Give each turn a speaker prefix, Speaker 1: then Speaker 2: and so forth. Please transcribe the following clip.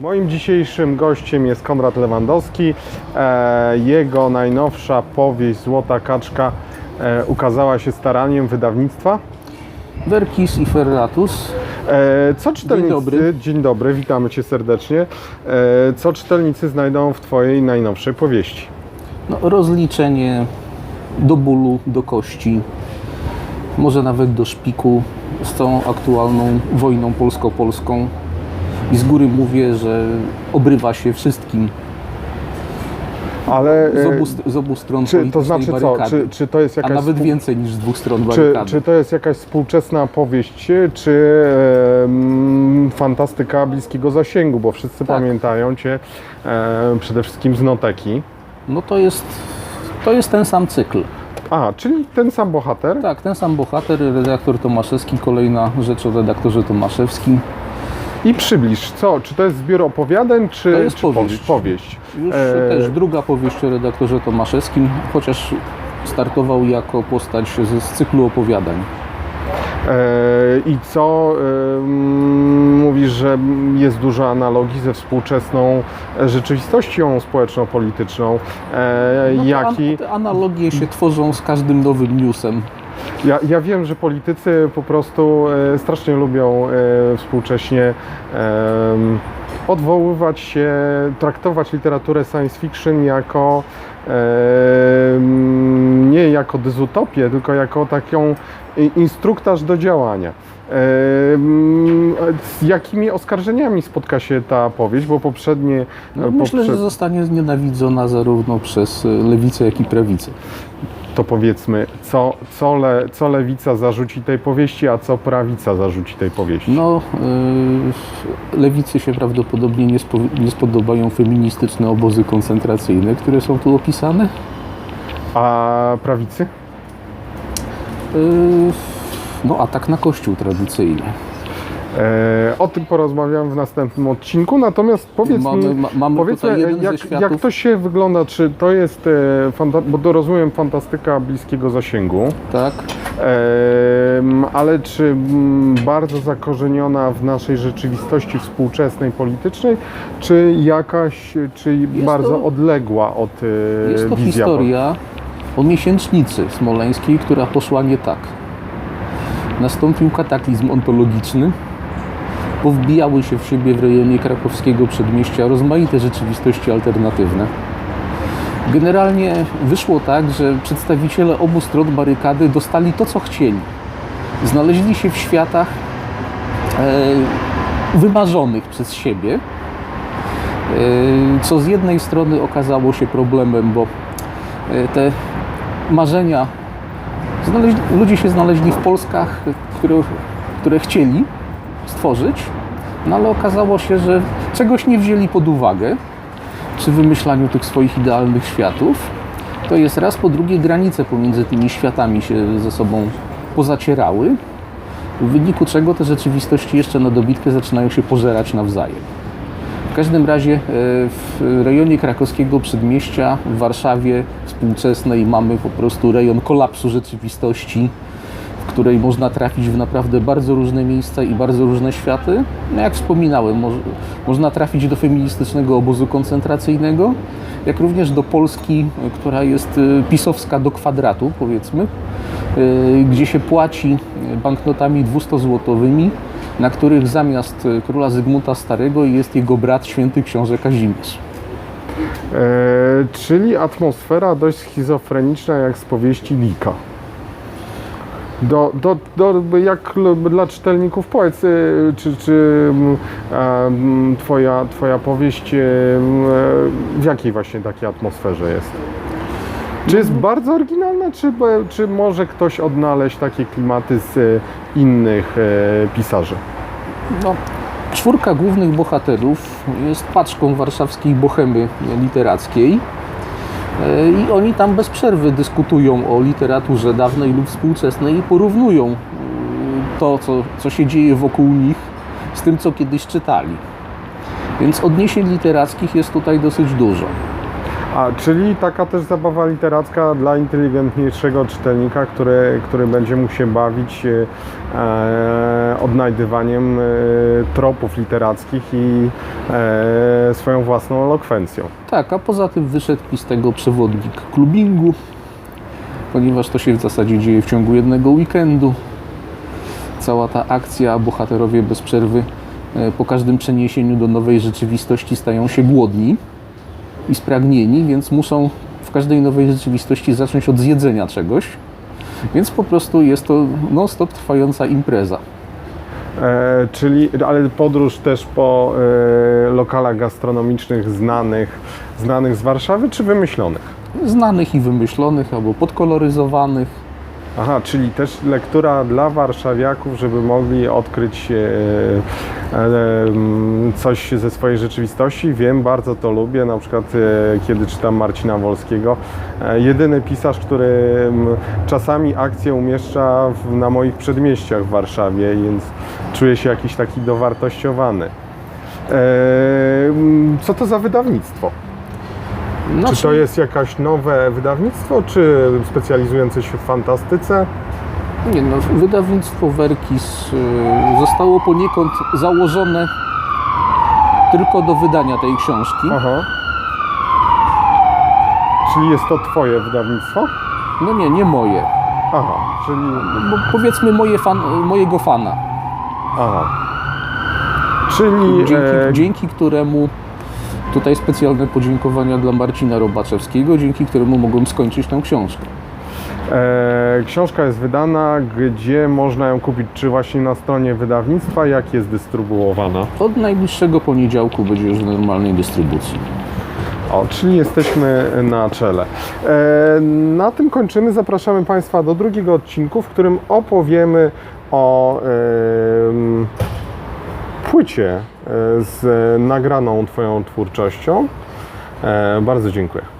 Speaker 1: Moim dzisiejszym gościem jest Konrad Lewandowski. E, Jego najnowsza powieść Złota Kaczka e, ukazała się staraniem wydawnictwa.
Speaker 2: Verkis i Ferratus.
Speaker 1: E, Co czytelnicy,
Speaker 2: dobry.
Speaker 1: dzień dobry, witamy Cię serdecznie. Co czytelnicy znajdą w Twojej najnowszej powieści?
Speaker 2: No, rozliczenie do bólu, do kości, może nawet do szpiku z tą aktualną wojną polsko-polską. I z góry mówię, że obrywa się wszystkim
Speaker 1: Ale
Speaker 2: z
Speaker 1: e,
Speaker 2: obu, z obu stron
Speaker 1: czy, to znaczy co? Czy, czy to jest
Speaker 2: A
Speaker 1: jakaś
Speaker 2: nawet
Speaker 1: współ-
Speaker 2: więcej niż z dwóch stron
Speaker 1: Czy,
Speaker 2: barykady.
Speaker 1: czy to jest jakaś współczesna powieść, czy em, fantastyka bliskiego zasięgu, bo wszyscy
Speaker 2: Tak.
Speaker 1: pamiętają Cię e, przede wszystkim z noteki.
Speaker 2: No to jest, to jest ten sam cykl.
Speaker 1: A, czyli ten sam bohater?
Speaker 2: Tak, ten sam bohater, redaktor Tomaszewski, kolejna rzecz o redaktorze Tomaszewskim.
Speaker 1: I przybliż, co? Czy to jest zbiór opowiadań, czy,
Speaker 2: To jest
Speaker 1: czy po-
Speaker 2: powieść.
Speaker 1: powieść?
Speaker 2: Już
Speaker 1: E,
Speaker 2: też druga powieść o redaktorze Tomaszewskim, chociaż startował jako postać z, z cyklu opowiadań.
Speaker 1: E, I co? mówisz, że jest dużo analogii ze współczesną e, rzeczywistością społeczno-polityczną. E,
Speaker 2: No
Speaker 1: jaki,
Speaker 2: analogie się tworzą z każdym nowym newsem.
Speaker 1: Ja, ja wiem, że politycy po prostu e, strasznie lubią e, współcześnie odwoływać się, traktować literaturę science fiction jako nie jako dyzutopię, tylko jako taką instruktaż do działania. Z jakimi oskarżeniami spotka się ta powieść, bo poprzednie...
Speaker 2: No,
Speaker 1: e,
Speaker 2: myślę,
Speaker 1: poprze-
Speaker 2: że zostanie znienawidzona zarówno przez e, lewicę, jak i prawicę.
Speaker 1: to powiedzmy, co, co, le, co lewica zarzuci tej powieści, a co prawica zarzuci tej powieści.
Speaker 2: No, e, lewicy się prawdopodobnie nie, spo, nie spodobają feministyczne obozy koncentracyjne, które są tu opisane.
Speaker 1: A prawicy?
Speaker 2: E, no, atak na kościół tradycyjnie.
Speaker 1: E, o tym porozmawiam w następnym odcinku, natomiast powiedz
Speaker 2: Mamy-
Speaker 1: mi,
Speaker 2: ma- mamy
Speaker 1: powiedzmy, jak, jak to się wygląda, czy to jest, e, bo to rozumiem, fantastyka bliskiego zasięgu,
Speaker 2: Tak?
Speaker 1: em, ale czy mm, bardzo zakorzeniona w naszej rzeczywistości współczesnej, politycznej, czy jakaś, czy bardzo
Speaker 2: to-
Speaker 1: odległa od e,
Speaker 2: Jest to historia o miesięcznicy smoleńskiej, która poszła nie tak. Nastąpił kataklizm ontologiczny. Powbijały się w siebie w rejonie krakowskiego przedmieścia rozmaite rzeczywistości alternatywne. Generalnie wyszło tak, że przedstawiciele obu stron barykady dostali to, co chcieli. Znaleźli się w światach e, wymarzonych przez siebie, e, co z jednej strony okazało się problemem, bo e, te marzenia, znaleźli, ludzie się znaleźli w Polskach, które, które chcieli stworzyć, no ale okazało się, że czegoś nie wzięli pod uwagę przy wymyślaniu tych swoich idealnych światów. To jest raz, po drugie granice pomiędzy tymi światami się ze sobą pozacierały, w wyniku czego te rzeczywistości jeszcze na dobitkę zaczynają się pożerać nawzajem. W każdym razie e, w rejonie krakowskiego przedmieścia w Warszawie współczesnej mamy po prostu rejon kolapsu rzeczywistości, w której można trafić w naprawdę bardzo różne miejsca i bardzo różne światy. No jak wspominałem, moż, można trafić do feministycznego obozu koncentracyjnego, jak również do Polski, która jest e, pisowska do kwadratu, powiedzmy, e, gdzie się płaci banknotami 200-złotowymi, na których zamiast e, króla Zygmunta Starego jest jego brat święty książę Kazimierz.
Speaker 1: E, czyli atmosfera dość schizofreniczna jak z powieści Lika. Do, do, do, jak dla czytelników powiedz, e, czy, czy twoja, twoja powieść m, e, w jakiej właśnie takiej atmosferze jest? Czy jest bardzo oryginalna, czy, czy może ktoś odnaleźć takie klimaty z innych e, pisarzy?
Speaker 2: No, czwórka głównych bohaterów jest paczką warszawskiej bohemy literackiej. E, I oni tam bez przerwy dyskutują o literaturze dawnej lub współczesnej i porównują e, to, co, co się dzieje wokół nich, z tym, co kiedyś czytali. Więc odniesień literackich jest tutaj dosyć dużo.
Speaker 1: A, czyli taka też zabawa literacka dla inteligentniejszego czytelnika, który, który będzie mógł się bawić e, e, odnajdywaniem e, tropów literackich i e, swoją własną elokwencją.
Speaker 2: Tak, a poza tym wyszedł mi z tego przewodnik klubingu, ponieważ to się w zasadzie dzieje w ciągu jednego weekendu. Cała ta akcja, bohaterowie bez przerwy e, po każdym przeniesieniu do nowej rzeczywistości stają się głodni i spragnieni, więc muszą w każdej nowej rzeczywistości zacząć od zjedzenia czegoś. Więc po prostu jest to non-stop trwająca impreza.
Speaker 1: E, czyli, ale podróż też po e, lokalach gastronomicznych znanych, znanych z Warszawy, czy wymyślonych?
Speaker 2: Znanych i wymyślonych, albo podkoloryzowanych.
Speaker 1: Aha, czyli też lektura dla warszawiaków, żeby mogli odkryć e, e, m, coś ze swojej rzeczywistości. Wiem, bardzo to lubię, na przykład e, kiedy czytam Marcina Wolskiego. Jedyny pisarz, który m, czasami akcję umieszcza na moich przedmieściach w Warszawie, więc czuję się jakiś taki dowartościowany. E, m, co to za wydawnictwo?
Speaker 2: Znaczy,
Speaker 1: Czy to jest jakaś nowe wydawnictwo, czy specjalizujące się w fantastyce?
Speaker 2: Nie no, wydawnictwo Werkis y, zostało poniekąd założone tylko do wydania tej książki.
Speaker 1: Aha. Czyli jest to Twoje wydawnictwo?
Speaker 2: No nie, nie moje,
Speaker 1: Aha, czyli.
Speaker 2: bo powiedzmy moje fan, mojego fana,
Speaker 1: Aha. Czyli.
Speaker 2: dzięki,
Speaker 1: e,
Speaker 2: dzięki któremu tutaj specjalne podziękowania dla Marcina Robaczewskiego, dzięki któremu mogłem skończyć tę książkę.
Speaker 1: e, książka jest wydana, gdzie można ją kupić? Czy właśnie na stronie wydawnictwa? Jak jest dystrybuowana?
Speaker 2: Od najbliższego poniedziałku będzie już w normalnej dystrybucji.
Speaker 1: O, czyli jesteśmy na czele. E, na tym kończymy. Zapraszamy Państwa do drugiego odcinku, w którym opowiemy o płycie e, z nagraną Twoją twórczością. E, bardzo dziękuję.